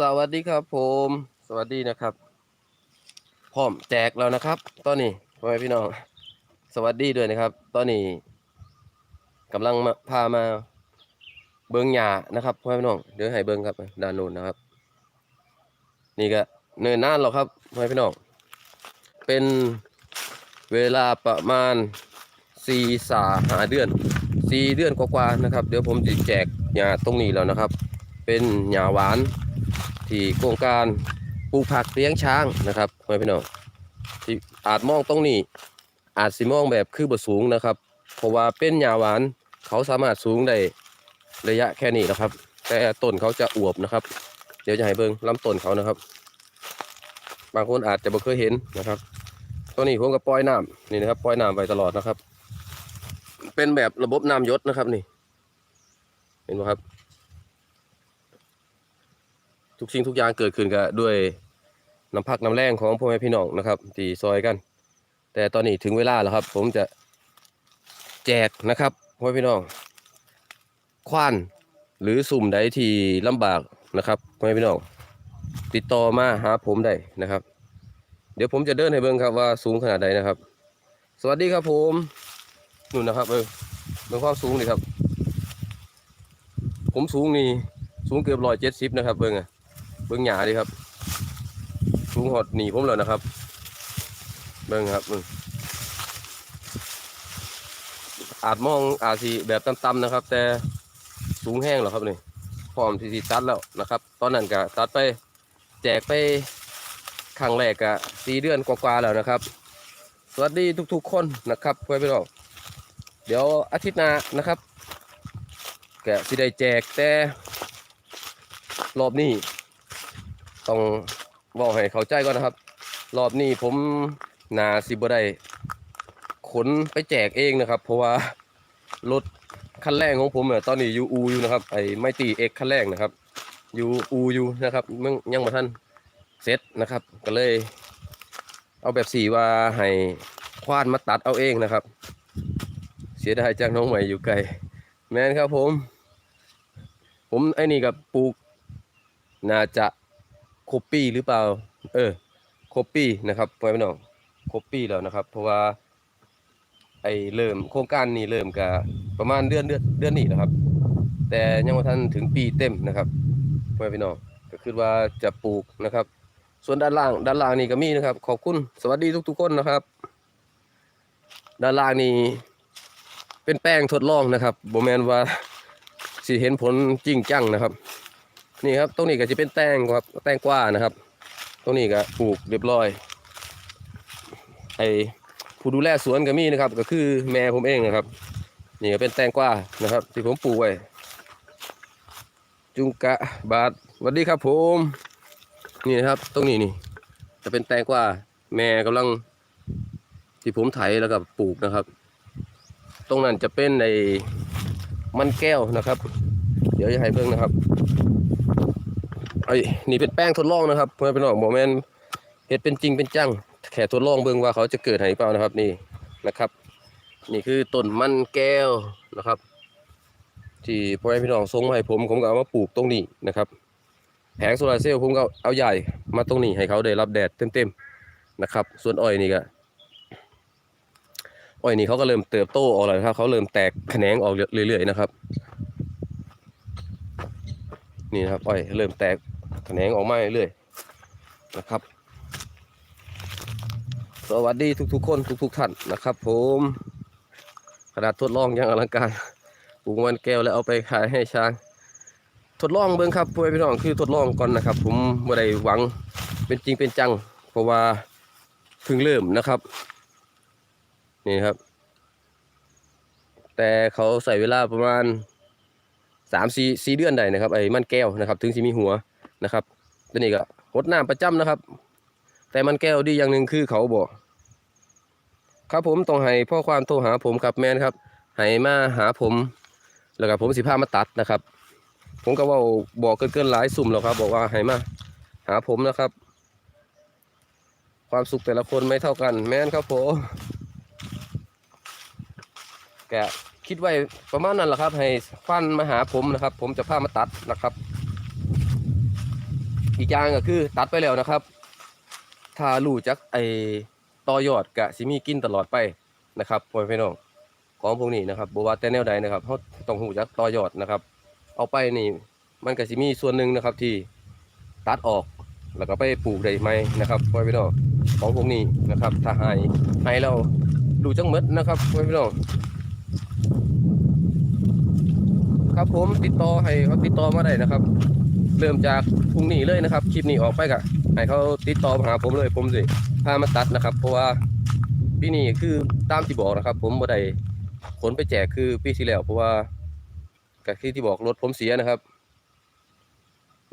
สวัสดีครับผม สวัสดีนะครับพร้อมแจกแล้วนะครับ ตอนนี้พ่อแม่พี่น้อง สวัสดีด้วยนะครับ ตอนนี้กำลังมาพามาเบิงหญ้านะครับพ่อแม่พี่น้องเดี๋ยวให้เบิงครับด้านโน้นนะครับ นี่ก็เนินนานแล้วครับพ่อแม่พี่น้องเป็นเวลาประมาณสี่สาหาเดือนสี่เดือนกว่าๆนะครับ เดี๋ยวผมจะแจกหญ้าตรงนี้แล้วนะครับ เป็นหญ้าหวาน ที่โครงการปลูกผักเลี้ยงช้างนะครับพ่อแม่พี่น้องที่อาจมองตรงนี้ อาจสิมองแบบคือบ่สูงนะครับ เพราะว่าเป็นหญ้าหวานเขาสามารถสูงได้ระยะแค่นี้นะครับ แต่ต้นเขาจะอวบนะครับ เดี๋ยวจะให้เบิ่งลำต้นเขานะครับ บางคนอาจจะบ่เคยเห็นนะครับตัวนี้ผมก็ปล่อยน้ำนี่นะครับปล่อยน้ำไปตลอดนะครับ เป็นแบบระบบน้ำยศนะครับนี่ เห็นไหมครับ ทุกสิ่งทุกอย่างเกิดขึ้นก็ด้วยน้ำพักน้ำแรงของพ่อแม่พี่น้องนะครับที่ซอยกัน แต่ตอนนี้ถึงเวลาแล้วครับ ผมจะแจกนะครับพ่อแม่พี่น้องควานหรือสุ่มใดที่ลำบากนะครับพ่อแม่พี่น้องติดต่อมาหาผมได้นะครับ เดี๋ยวผมจะเดินให้เบิ่งครับว่าสูงขนาดใดนะครับ สวัสดีครับผมนู่นนะครับเออเบิ่งความสูงนี่ครับ ผมสูงนี่สูงเกือบร้อยเจ็ดสิบนะครับเบิ่งอะ เบิ้งหยาดิครับสูงหดหนีผมแล้วนะครับ เบิ้งครับเบิ้งอาจมองอาจสีแบบต่ำๆนะครับ แต่สูงแห้งแล้วครับนี่พร้อมที่สิตัดแล้วนะครับ ตอนนั้นก็ตัดไปแจกไปครั้งแรกก็สี่เดือนกว่าๆแล้วนะครับ สวัสดีทุกๆคนนะครับเพื่อนพี่น้องเดี๋ยวอาทิตย์หน้านะครับแกสิได้แจกแต่รอบนี้ ต้องบอกให้เข้าใจก่อนนะครับ รอบนี้ผมนาสิบได้ขนไปแจกเองนะครับ เพราะว่ารถคันแรกของผมเนี่ยตอนนี้อยู่อูอยู่นะครับไอ้ไม่ตีเอกคันแรกนะครับอยู่อูอยู่นะครับมึงยังมาท่านเสร็จนะครับ ก็เลย เอาแบบสีว่าให้ควานมาตัดเอาเองนะครับ เสียดายจากน้องใหม่อยู่ไกลแม่นครับผม ผมไอ้นี่กับปลูกน่าจะ ครบปีหรือเปล่า เออครบปีนะครับพ่อแม่พี่น้องครบปีแล้วนะครับ เพราะว่า ไอเริ่มโครงการนี้เริ่มกับประมาณเดือนเดือนเดือนนี้นะครับ แต่ยังไม่ทันถึงปีเต็มนะครับพ่อแม่พี่น้องก็คือว่าจะปลูกนะครับ ส่วนด้านล่าง ด้านล่างนี่ก็มีนะครับ ขอบคุณสวัสดีทุกๆคนนะครับ ด้านล่างนี่เป็นแป้งทดลองนะครับโบแมนว่าสิเห็นผลจริงจังนะครับ นี่ครับตรงนี้ก็จะเป็นแตงครับแตงกวานะครับ ตรงนี้ก็ปลูกเรียบร้อยไอผู้ดูแลสวนก็มีนะครับ ก็คือแม่ผมเองนะครับ นี่ก็เป็นแตงกวานะครับ ที่ผมปลูกไว้จุงกะบาทสวัสดีครับผมนี่นะครับ ตรงนี้นี่ จะเป็นแตงกวาแม่กำลัง ที่ผมไถแล้วก็ปลูกนะครับ ตรงนั้นจะเป็นในมันแก้วนะครับ เดี๋ยวจะให้เบิ่งนะครับ ไอ้นี่เป็นแป้งทดลองนะครับเพื่อนพี่น้องบอกแมนเห็ดเป็นจริงเป็นจังแค่ทดลองเบิ่งว่าเขาจะเกิดให้เปล่านะครับ นี่นะครับ นี่คือต้นมันแก้วนะครับ ที่พ่อแม่พี่น้องส่งมาให้ผมผมก็เอามาปลูกตรงนี้นะครับ แผงโซลาร์เซลล์ผมก็เอาใหญ่มาตรงนี้ให้เขาได้รับแดดเต็มๆนะครับ ส่วนอ้อยนี่ก็อ้อยนี่เขาก็เริ่มเติบโตออกแล้วครับเขาเริ่มแตกแขนงออกเรื่อยๆนะครับ นี่นะครับอ้อยเริ่มแตก แขนงออกมาเรื่อยๆนะครับ สวัสดีทุกๆคนทุกๆท่านนะครับ ผมขนาดทดลองยังอลังการปลูกมันแก้วแล้วเอาไปขายให้ช้าง ทดลองเบิ่งครับพ่อพี่น้องคือทดลองก่อนนะครับ ผมไม่ได้หวังเป็นจริงเป็นจัง เพราะว่าเพิ่งเริ่มนะครับ นี่ครับ แต่เขาใส่เวลาประมาณสามสี่สี่เดือนได้นะครับไอ้มันแก้วนะครับ ถึงจะมีหัว นะครับตัวนี้ก็หดน้ำประจำนะครับ แต่มันแก้วดีอย่างหนึ่งคือเขาบอกครับผมต้องให้พ่อความโทรหาผมครับแมนครับให้มาหาผม แล้วก็ผมสิพามาตัดนะครับ ผมก็ว่าบอกเกินเกินหลายสุ่มแล้วครับ บอกว่าให้มาหาผมนะครับ ความสุขแต่ละคนไม่เท่ากัน แม่นครับผมแกคิดไว้ประมาณนั้นแหละครับ ให้ฟันมาหาผมนะครับ ผมจะพามาตัดนะครับ อีกอย่างก็คือตัดไปแล้วนะครับ ถ้ารู้จักไอต่อยอดกะสิมีกินตลอดไปนะครับพ่อพี่น้องของพวกนี้นะครับบว่าแต่แนวใดนะครับเฮาต้องรู้จักต่อยอดนะครับ เอาไปนี่มันก็สิมีส่วนหนึ่งนะครับที่ตัดออกแล้วก็ไปปลูกได้ใหมนะครับพ่อพี่น้องของพวกนี้นะครับ ถ้าให้ให้เราดูจังหมดนะครับพ่อพี่น้องครับผมติดต่อให้เขาติดต่อมาได้นะครับ เริ่มจากพรุ่งนี้เลยนะครับ คลิปนี้ออกไปกะให้เขาติดต่อมาหาผมเลย ผมสิพามาตัดนะครับ เพราะว่าปีนี้คือตามที่บอกนะครับ ผมบ่ได้ขนไปแจกคือปีที่แล้ว เพราะว่าก็คือที่บอกรถผมเสียนะครับ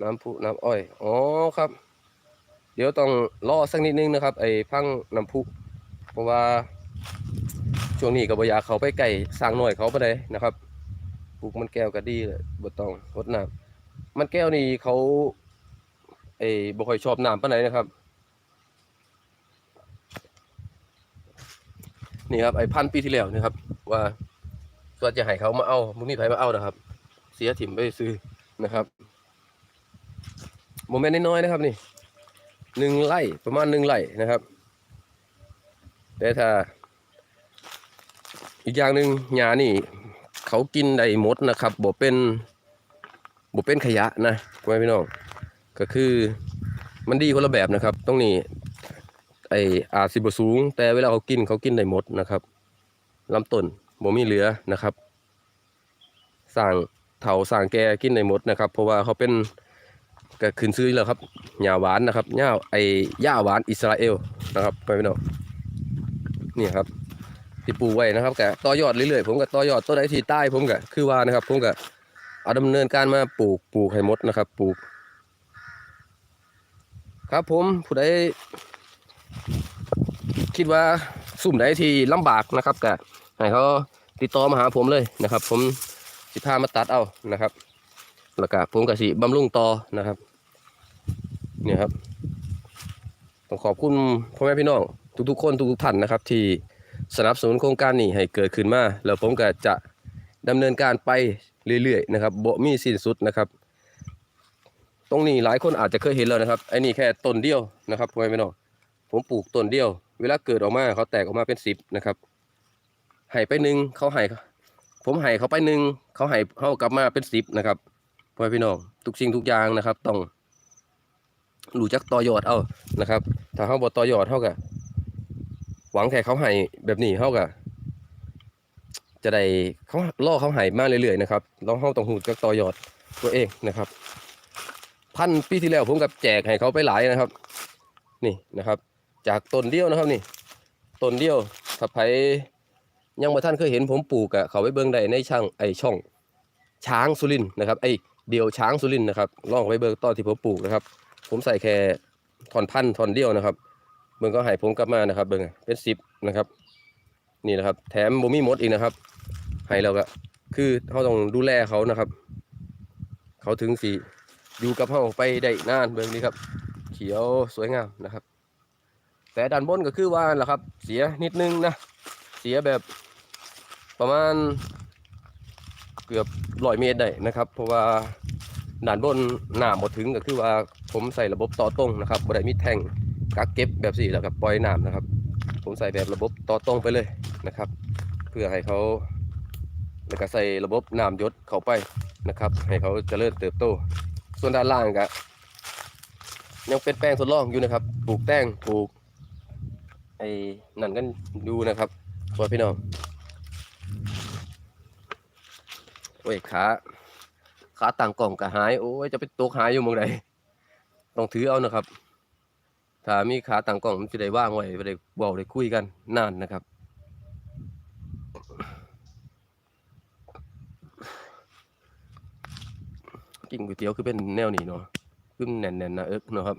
น้ำพุน้ำอ้อยอ๋อครับ เดี๋ยวต้องรอสักนิดนึงนะครับ ไอ้พังน้ำพุ เพราะว่าช่วงนี้ก็บ่อยากเขาไปไก่สร้างหน่อยเขาไปเลยนะครับปลูกมันแก้วก็ดีเลยบ่ต้องรดน้ำ มันแก้วนี่เขาเออบ่ค่อยชอบน้ำปานไหนนะครับ นี่ครับไอ้พันปีที่แล้วนี่ครับ ว่าส่วนจะให้เขามาเอามึงมีไผมาเอานะครับ เสียถิ่มไปซื้อนะครับโมเมนต์น้อยๆนะครับ นี่หนึ่งไร่ประมาณหนึ่งไร่นะครับ แต่ถ้า อีกอย่างหนึ่งหญ้านี่ เขากินได้หมดนะครับบ่เป็น บ่เป็นขยะนะพ่อแม่พี่น้อง ก็คือมันดีคนละแบบนะครับ ตรงนี้ ไออาจสิบสูง แต่เวลาเขากินเขากินได้หมดนะครับลำต้นบ่มีเหลือนะครับสร้างเถาสร้างแกกินได้หมดนะครับ เพราะว่าเขาเป็นก็ขึ้นซื้อแล้วครับหญ้าหวานนะครับหญ้าไอหญ้าหวานอิสราเอลนะครับพ่อแม่พี่น้องนี่ครับที่ปลูกไว้นะครับก็ต่อยอดเรื่อยๆผมก็ต่อยอดต้นไหนที่ใต้ผมก็คือว่านะครับผมก็ เอาดำเนินการมาปลูกปลูกให้หมดนะครับ ปลูก ครับผมผู้ใดคิดว่าสุ่มใดที่ลำบากนะครับก็ให้เขาติดต่อมาหาผมเลยนะครับ ผมสิพามาตัดเอานะครับแล้วก็ผมก็สิบำรุงต่อนะครับเนี่ยครับต้องขอบคุณพ่อแม่พี่น้องทุกๆคนทุกๆท่านนะครับ ที่สนับสนุนโครงการนี้ให้เกิดขึ้นมา แล้วผมก็จะ ดำเนินการไปเรื่อยๆนะครับบ่มีสิ้นสุดนะครับ ตรงนี้หลายคนอาจจะเคยเห็นแล้วนะครับไอ้นี่แค่ต้นเดียวนะครับพ่อแม่พี่น้องผมปลูกต้นเดียว เวลาเกิดออกมาเขาแตกออกมาเป็นสิบนะครับให้ไปหนึ่งเขาให้ผมให้เขาไปหนึ่งเขาให้เขากลับมาเป็นสิบนะครับพ่อแม่พี่น้องทุกสิ่งทุกอย่างนะครับ ต้องรู้จักต่อยอดเอานะครับ ถ้าเขาบ่ต่อยอดเท่ากับหวังแค่เขาให้แบบนี้เท่ากับ จะได้เขาล่อเขาหายมากเรื่อยๆนะครับลองเข้าต้องหูจักต่อยอดตัวเองนะครับ พันปีที่แล้วผมกับแจกให้เขาไปหลายนะครับ นี่นะครับ จากต้นเดียวนะครับนี่ต้นเดียวถ้าใครยังมาท่านเคยเห็นผมปลูกอะเขาไปเบิ่งได้ในช่างไอช่อง ช้างสุรินนะครับไอเดียวช้างสุรินนะครับลองไปเบิ่งตอนที่ผมปลูกนะครับ ผมใส่แค่ท่อนพันท่อนเดียวนะครับเบิ่งก็ให้ผมกลับมานะครับ เบิ่งเป็นสิบนะครับนี่นะครับ แถมบ่มีหมดอีกนะครับ ให้เราก็คือเขาต้องดูแลเขานะครับ เขาถึงสีอยู่กับเขาไปได้นานเบิ่งนี้ครับ เขียวสวยงามนะครับ แต่ด้านบนก็คือว่าแหละครับ เสียนิดนึงนะเสียแบบประมาณเกือบร้อยเมตรได้นะครับ เพราะว่าด้านบนหน้าหมดถึงก็คือว่าผมใส่ระบบต่อตรงนะครับบ่ได้มีแทงกักเก็บแบบสี่แล้วกับปล่อยน้ำนะครับ ผมใส่แบบระบบต่อตรงไปเลยนะครับ เพื่อให้เขา แล้วก็ใส่ระบบน้ำยศเข้าไปนะครับ ให้เขาเจริญเติบโต ส่วนด้านล่างก็ยังเป็นแป้งทดลองอยู่นะครับ ปลูกแต้งปลูกไอ้นั่นกันดูนะครับว่าพี่น้องโอ้ยขาขาต่างกล่องก็หาย โอ้ยจะไปตกหายอยู่หมองใดต้องถือเอานะครับ ถ้ามีขาต่างกล่องมันจะได้ว่างไว้ไปได้เว้าได้คุยกันนานนะครับ กินก๋วยเตี๋ยวคือเป็นแนวนี้เนาะคือแน่นๆนะเอิกเนาะครับ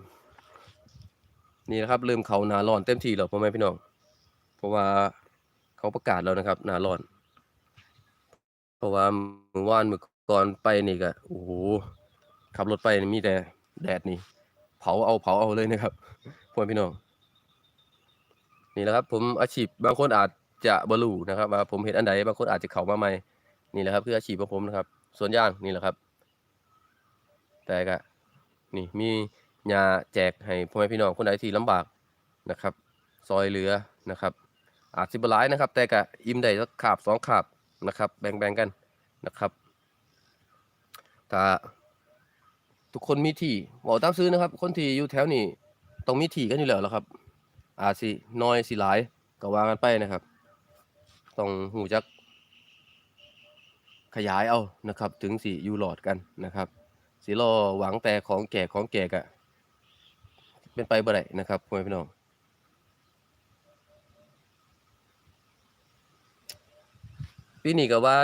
นี่นะครับเริ่มเขาหนาร้อนเต็มที่แล้วพ่อแม่พี่น้อง เพราะว่าเขาประกาศแล้วนะครับหนาร้อน เพราะว่าเมื่อวานเมื่อก่อนไปนี่ก็โอ้โหขับรถไปมีแต่แดดนี่ เผาเอาเผาเอาเลยนะครับพ่อแม่พี่น้อง นี่แหละครับ ผมอาชีพบางคนอาจจะบรูนะครับว่าผมเห็นอันใดบางคนอาจจะเข้ามาใหม่นี่แหละครับคืออาชีพของผมนะครับสวนยางนี่แหละครับ แต่ก็นี่มียาแจกให้พ่อแม่พี่น้องคนใดที่ลำบากนะครับ ซอยเหลือนะครับ อาจสิบหลายนะครับ แต่ก็อิ่มได้สักขาบสองขาบนะครับ แบ่งๆกันนะครับถ้าทุกคนมีที่บอกตามซื้อนะครับ คนที่อยู่แถวนี้ต้องมีที่กันอยู่แล้วละครับ อาจสิน้อยสิหลายก็ว่ากันไปนะครับต้องหูจักขยายเอานะครับ ถึงสิอยู่หลอดกันนะครับ สิรอหวังแต่ของแก่ของแก่กะเป็นไปบ่ได้นะครับพ่อแม่พี่น้องปีนี้ก็ว่า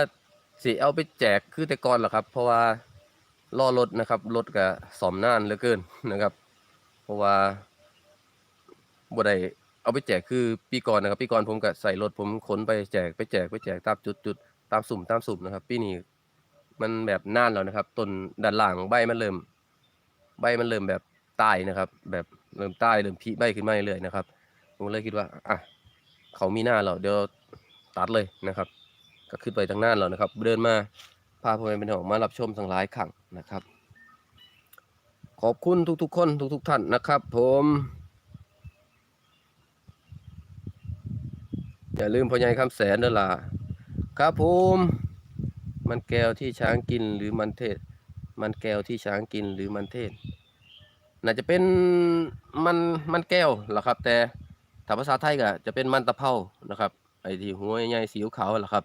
สิเอาไปแจกคือแต่ก่อนหละครับ เพราะว่าล่อรถนะครับรถก็สอมนานเหลือเกินนะครับ เพราะว่าบ่ได้เอาไปแจกคือปีก่อนนะครับปีก่อนผมก็ใส่รถผมขนไปแจกไปแจกไปแจกตามจุดจุดตามสุ่มตามสุ่มนะครับ ปีนี้ มันแบบนานแล้วนะครับต้นด้านล่างใบมันเริ่ม ใบมันเริ่มแบบใตายนะครับ แบบเริ่มตายเริ่มพีใบขึ้นมาเรื่อยๆนะครับผมเลยคิดว่าอะเขามีหน้าเราเดี๋ยวตัดเลยนะครับ ก็ขึ้นไปทางหน้าเรานะครับ เดินมาพาพ่อแม่เป็นหองมารับชมทั้งหลายครั้งนะครับ ขอบคุณทุกๆ คนทุกๆท่านนะครับ ผมอย่าลืมพ่อใหญ่คำแสนเด้อล่ะครับผม มันแก้วที่ช้างกินหรือมันเทศ มันแก้วที่ช้างกินหรือมันเทศ น่าจะเป็นมันมันแก้วล่ะครับ แต่ถ้าภาษาไทยก็จะเป็นมันตะเภานะครับ ไอ้ที่หัวใหญ่สีขาวๆล่ะครับ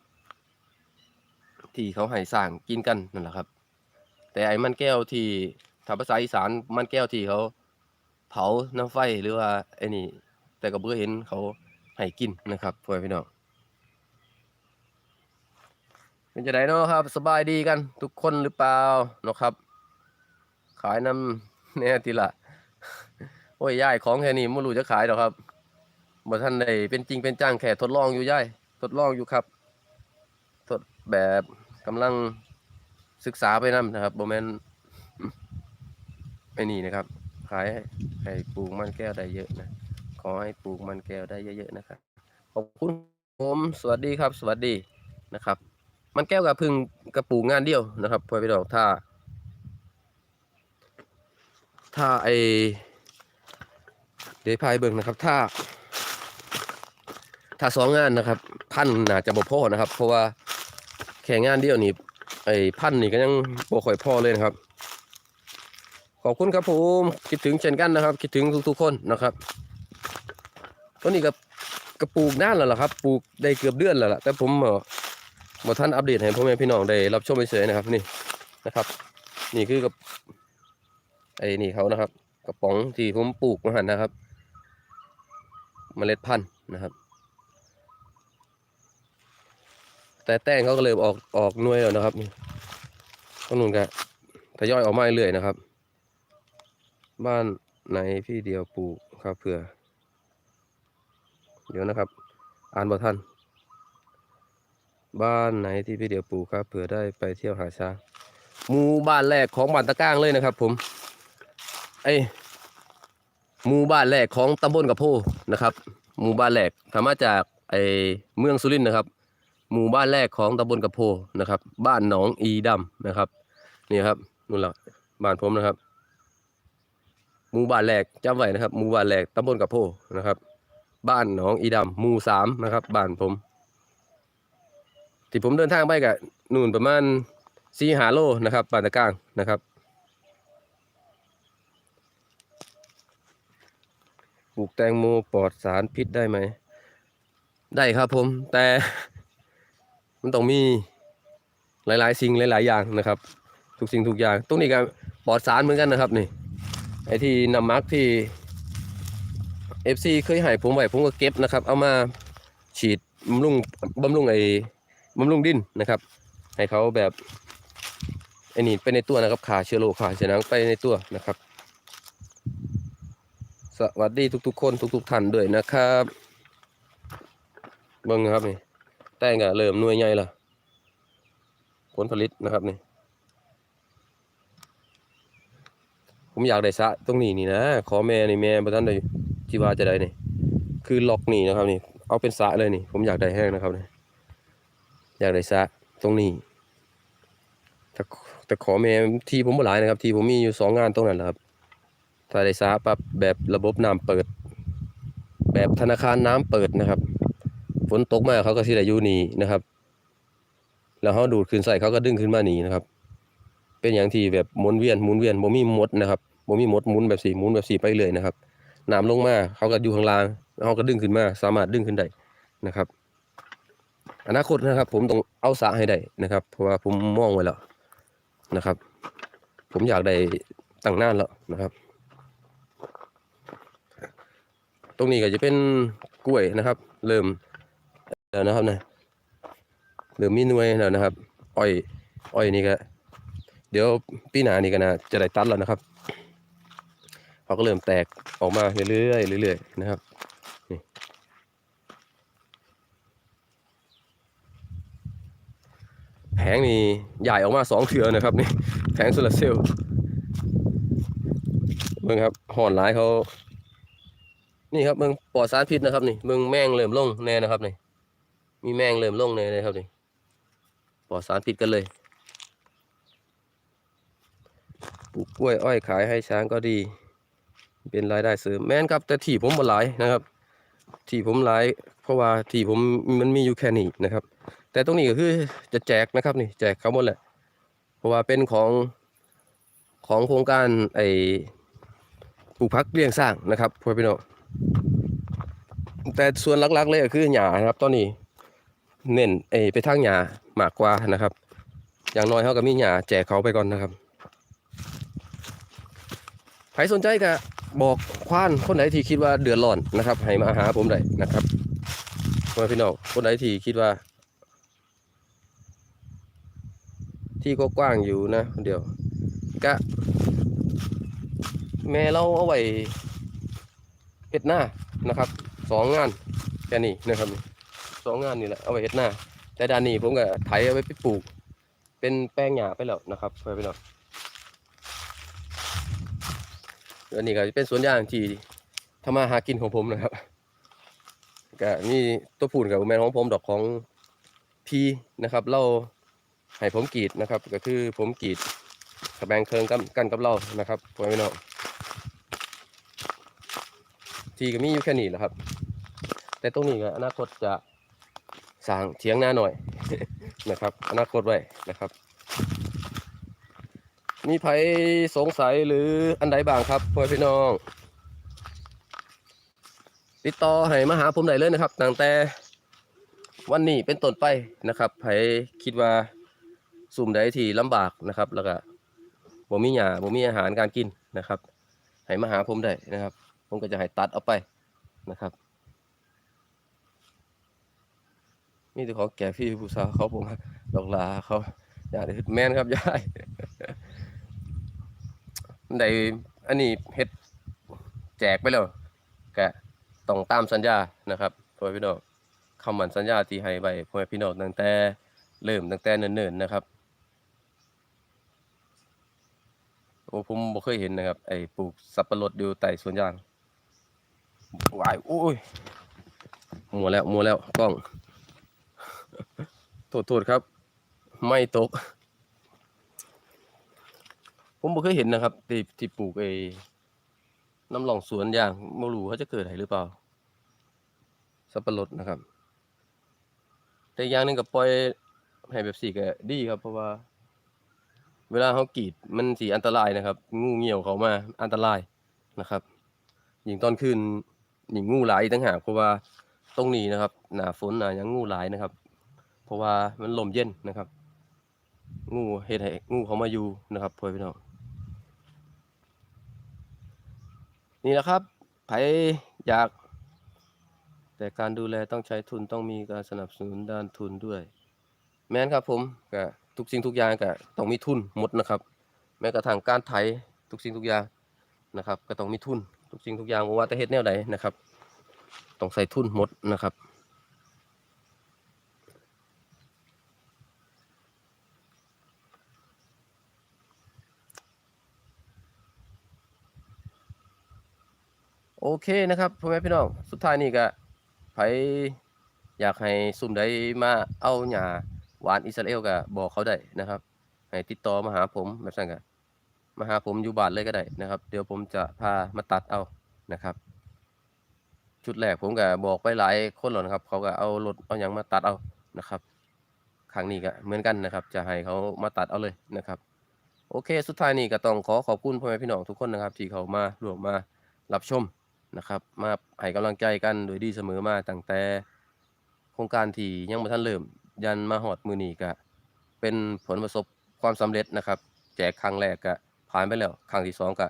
ที่เขาให้สร้างกินกันนั่นแหละครับ แต่ไอ้มันแก้วที่ถ้าภาษาอีสานมันแก้วที่เขาเผาน้ำไฟหรือว่าไอ้นี่แต่ก็เบื่อเห็นเขาให้กินนะครับพ่อพี่น้อง เป็นจะไดเนาะครับ สบายดีกัน ทุกคนหรือเปล่าเนาะครับ ขายน้ำเนี่ยทีละโอ้ยย่ายของแค่นี้ไม่รู้จะขายหรอกครับบ่ท่านได้เป็นจริงเป็นจังแค่ทดลองอยู่ย่ายทดลองอยู่ครับ ทดแบบกำลังศึกษาไปนํนะครับโบแมนไอ้นี่นะครับ ขายให้ปลูกมันแก้วได้เยอะนะขอให้ปลูกมันแก้วได้เยอะๆนะครับขอบคุณผมสวัสดีครับ สวัสดีนะครับ มันแก้วกับพึ่งกระปูงานเดียวนะครับพ่อพี่น้องถ้า ถ้าไอเดยวพายเบิ่งนะครับ ถ้า ถ้าสองงานนะครับ พันน่าจะบ่พอนะครับ เพราะว่าแข่งงานเดียวนี่ไอพันนี่ก็ยังบ่ค่อยพอเลยนะครับ ขอบคุณครับผมคิดถึงเช่นกันนะครับ คิดถึงทุกๆคนนะครับต้นนี้ก็กระปูกนานแล้วล่ะครับ ปลูกได้เกือบเดือนแล้วล่ะแต่ผม เอ่อบ่ทันอัปเดตให้พ่อแม่พี่น้องได้รับชมเฉยๆนะครับนี่นะครับ นี่คือกับไอ้นี่เขานะครับกระป๋องที่ผมปลูกมาหันนะครับ เมล็ดพันธุ์นะครับ แต่แต้งเขาก็เลยออกออกน่วยแล้วนะครับนี่ต้นนู้นก็ทยอยออกมาเรื่อยนะครับ บ้านไหนพี่เดียวปลูกครับเผื่อ เดี๋ยวนะครับ อ่านบ่ทัน บ้านไหนที่พี่เดียวปลูกครับเผื่อได้ไปเที่ยวหาช้างหมู่บ้านแรกของบ้านตะก้างเลยนะครับ ผม ไอหมู่บ้านแรกของตำบลกับโพนะครับหมู่บ้านแรกถามาจากไอเมืองสุรินทร์นะครับ หมู่บ้านแรกของตำบลกับโพนะครับ บ้านหนองอีดำนะครับนี่ครับนู่นละบ้านผมนะครับ หมู่บ้านแรกจำไว้นะครับหมู่บ้านแรกตำบลกับโพนะครับ บ้านหนองอีดำหมู่สามนะครับ บ้านผม ที่ผมเดินทางไปกับนู่นประมาณสี่หาโลนะครับบ้านตะกร้างนะครับปลูกแตงโมปลอดสารพิษได้ไหม ได้ครับผม แต่มันต้องมีหลาย ๆ สิ่งหลาย ๆ อย่างนะครับ ทุกสิ่งทุกอย่างตรงนี้ก็ปลอดสารเหมือนกันนะครับนี่ไอที่นำมักที่ FC เคยให้ผมไว้ผมก็เก็บนะครับ เอามาฉีดบำรุงบำรุงไอ บำรุงดินนะครับ ให้เขาแบบไอ้นี่ไปในตัวนะครับขาเชื้อโรคขาเชื้อหนังไปในตัวนะครับ สวัสดีทุกๆ คนทุก ๆท่านด้วยนะครับเบิ่งครับนี่แต้งก็เริ่มหน่วยใหญ่ละผลผลิตนะครับนี่ผมอยากได้สะตรงนี้นี่นะขอแม่นี่แม่บ่ทันได้ที่ว่าจะได้นี่คือล็อกนี่นะครับนี่ เอาเป็นสะเลยนี่ ผมอยากได้แห้งนะครับนี่ อยากได้สระตรงนี้แต่แต่ขอแม่ที่ผมบ่หลายนะครับ ที่ผมมีอยู่สองงานตรงนั้นแหละครับถ้าได้สาปรับแบบระบบน้ำเปิด แบบธนาคารน้ำเปิดนะครับฝนตกมาเขาก็สิได้อยู่นี่นะครับ แล้วเขาดูดขึ้นใส่เขาก็ดึงขึ้นมานี่นะครับ เป็นอย่างที่แบบหมุนเวียนหมุนเวียนบ่มีมดนะครับบ่มีมดหมุนแบบสีหมุนแบบสีไปเลยนะครับน้ำลงมาเขาก็อยู่ข้างล่างแล้วเขาก็ดึงขึ้นมา สามารถดึงขึ้นได้นะครับ อนาคตนะครับ ผมต้องเอาสระให้ได้นะครับ เพราะว่าผมมองไว้แล้วนะครับ ผมอยากได้ตั้งนานแล้วนะครับ ตรงนี้ก็จะเป็นกล้วยนะครับ เริ่มแล้วนะครับนะเริ่มมีหน่วยแล้วนะครับ อ้อยอ้อยนี่ก็เดี๋ยวปีหน้านี่ก็นะจะได้ตัดแล้วนะครับเขาก็เริ่มแตกออกมาเรื่อยๆเรื่อยๆนะครับ แผงนี่ใหญ่ออกมาสองเทือนะครับนี่แผงโซลาร์เซลล์เบิ่งครับห่อนหลายเขา นี่ครับเมืองปลอดสารพิษนะครับนี่เมืองแมงเริ่มลงแน่นะครับนี่มีแมงเริ่มลงแน่เลยครับนี่ปลอดสารพิษกันเลยปลูกกล้วยอ้อยขายให้ช้างก็ดี เป็นรายได้เสริมแม่นครับ แต่ที่ผมบ่หลายนะครับ ที่ผมหลาย เพราะว่าที่ผมมันมีอยู่แค่นี้นะครับ แต่ตรงนี้ก็คือจะแจกนะครับนี่แจกเขาหมดแหละ เพราะว่าเป็นของของโครงการไอ้ปลูกพักเลี้ยงสร้างนะครับพ่อพี่น้องแต่ส่วนหลักๆเลยก็คือหญ้านะครับ ตอนนี้ เน้นเออไปทางหญ้ามากกว่านะครับ อย่างน้อยเขาก็มีหญ้าแจกเขาไปก่อนนะครับใครสนใจก็บอกควานคนไหนที่คิดว่าเดือดร้อนนะครับ ให้มาหาผมได้นะครับพ่อพี่น้องคนไหนที่คิดว่า ที่ก็กว้างอยู่นะเดี๋ยวกะ แม่เราเอาไว้เฮ็ดหน้านะครับสองงานแค่นี้นะครับสองงานนี่แหละเอาไว้เฮ็ดหน้า แต่ด้านนี้ผมก็ไถเอาไว้ไปปลูก เป็นแป้งหญ้าไปแล้วนะครับเพื่อนพี่น้องอันนี้ก็เป็นสวนยางที่ทำมาหากินของผมนะครับก็มีตัวพูนกับแมนของผมดอกของพีนะครับเล่า ให้ผมกรีดนะครับ ก็คือผมกรีดกับแบงเคิงกันกันกับเรานะครับพ่อนพี่น้องที่ก็มีอยู่แค่นี้แหละครับ แต่ตรงนี้ก็อนาคตจะสร้างเถียงหน้าหน่อยนะครับ อนาคตไว้นะครับ มีใครสงสัยหรืออันใดบ้างครับพ่อพี่น้อง ติดต่อให้มาหาผมได้เลยนะครับตั้งแต่วันนี้เป็นต้นไปนะครับใครคิดว่า สุ่มใดที่ลำบากนะครับ แล้วก็บ่มีหยาบ่มีอาหารการกินนะครับให้มาหาผมได้นะครับ ผมก็จะให้ตัดเอาไปนะครับนี่ตัวของแก่พี่ผู้สาวเขาผมดอกลาเขาอย่าได้แม่นครับยายได้อันนี้เฮ็ดแจกไปแล้วก็ต้องตามสัญญานะครับพ่อพี่น้องคำมั่นสัญญาที่ให้ไว้พ่อพี่น้องตั้งแต่เริ่มตั้งแต่เนิ่นๆนะครับโอ้ผมบ่เคยเห็นนะครับ ไอ้ปลูกสับปะรดอยู่ใต้สวนยางวายโอ้ยมัวแล้วมัวแล้วกล้อง โทษโทษครับ ไม่ตก ผมบ่เคยเห็นนะครับที่ที่ปลูกไอ้น้ำหลองสวนยางไม่รู้เขาจะเกิดอะไรหรือเปล่า สับปะรดนะครับ แต่อย่างหนึงก็ปล่อยให้แบบสี่ก็ดีครับเพราะว่า เวลาเขากรีดมันสีอันตรายนะครับ งูเหี่ยวเขามาอันตรายนะครับยิงตอนคืนยิงงูหลายต่างหากเพราะว่าตรงนี้นะครับ หนาฝนหนายังงูหลายนะครับ เพราะว่ามันลมเย็นนะครับ งูเฮ็ดให้งูเขามาอยู่นะครับพ่อพี่น้องนี่แหละครับใครอยาก แต่การดูแลต้องใช้ทุนต้องมีการสนับสนุนด้านทุนด้วย แม้นครับผมก็ ทุกสิ่งทุกอย่างก็ต้องมีทุนหมดนะครับ แม้กระทั่งการไถทุกสิ่งทุกอย่างนะครับ ก็ต้องมีทุนทุกสิ่งทุกอย่างว่าแต่เฮ็ดแนวใดนะครับ ต้องใส่ทุนหมดนะครับโอเคนะครับพ่อแม่พี่น้องสุดท้ายนี่ก็ไผอยากให้ซุ่มใดมาเอาหญ้า หวานอิสราเอลก็บอกเขาได้นะครับ ให้ติดต่อมาหาผมแบบนั้นก็มาหาผมอยู่บ้านเลยก็ได้นะครับ เดี๋ยวผมจะพามาตัดเอานะครับชุดแรกผมก็บอกไปหลายคนแล้วนะครับ เขาก็เอารถเอาหยังมาตัดเอานะครับครั้งนี้ก็เหมือนกันนะครับ จะให้เขามาตัดเอาเลยนะครับ โอเค สุดท้ายนี้ก็ต้องขอขอบคุณพ่อแม่พี่น้องทุกคนนะครับ ที่เขามาร่วมมารับชมนะครับ มาให้กำลังใจกันโดยดีเสมอมาตั้งแต่โครงการที่ยังไม่ทันเริ่ม ยันมาหอดมือนีก็เป็นผลประสบความสำเร็จนะครับ แจกครั้งแรกก็ผ่านไปแล้วครั้งที่สองก็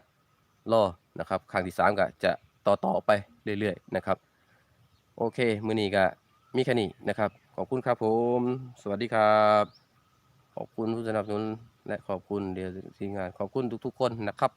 รอนะครับครั้งที่สามก็จะต่อต่อไปเรื่อยๆนะครับ โอเค มือนีก็มีแค่นี้นะครับ ขอบคุณครับผม สวัสดีครับ ขอบคุณผู้สนับสนุนและขอบคุณเดียวทีมงาน ขอบคุณทุกๆคนนะครับ